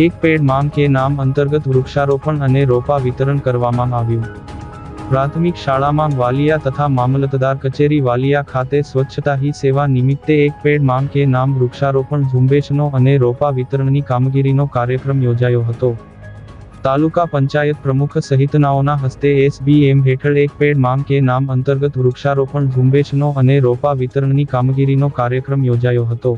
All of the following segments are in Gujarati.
એક પેડ માંગ કે નામ અંતર્ગત વૃક્ષારોપણ અને રોપા વિતરણ કરવામાં આવ્યું. પ્રાથમિક શાળામાં વાલિયા તથા મામલતદાર કચેરી વાલિયા ખાતે સ્વચ્છતા હી સેવા નિમિત્તે એક પેડ માંગ કે નામ વૃક્ષારોપણ ઝુંબેશનો અને રોપા વિતરણની કામગીરીનો કાર્યક્રમ યોજાયો હતો. તાલુકા પંચાયત પ્રમુખ સહિતનાઓના હસ્તે એસબીએમ હેઠળ એક પેડ માંગ કે નામ અંતર્ગત વૃક્ષારોપણ ઝુંબેશનો અને રોપા વિતરણની કામગીરીનો કાર્યક્રમ યોજાયો હતો.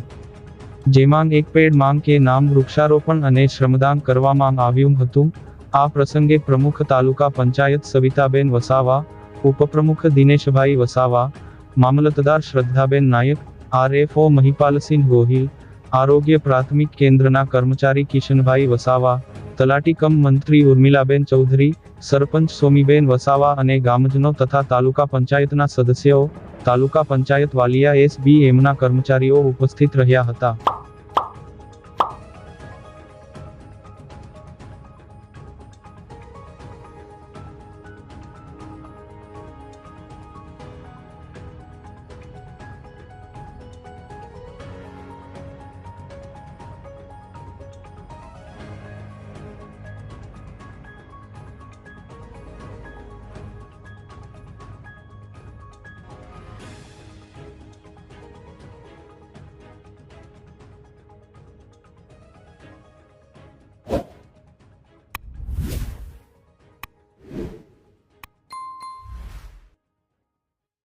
જેમાં એક પેડ માંગ કે નામ વૃક્ષારોપણ અને શ્રમદાન કરવામાં આવ્યું હતું. આ પ્રસંગે પ્રમુખ તાલુકા પંચાયત સવિતાબેન વસાવા, ઉપપ્રમુખ દિનેશભાઈ વસાવા, મામલતદાર શ્રદ્ધાબેન નાયક, આરએફઓ મહિપાલસિંહ ગોહિલ, આરોગ્ય પ્રાથમિક કેન્દ્રના કર્મચારી કિશનભાઈ વસાવા તલાટી કમ મંત્રી ઉર્મિલાબેન ચૌધરી, સરપંચ સોમીબેન વસાવા અને ગામજનો તથા તાલુકા પંચાયતના સદસ્યો, તાલુકા પંચાયત વાલિયા એસબીએમના કર્મચારીઓ ઉપસ્થિત રહ્યા હતા.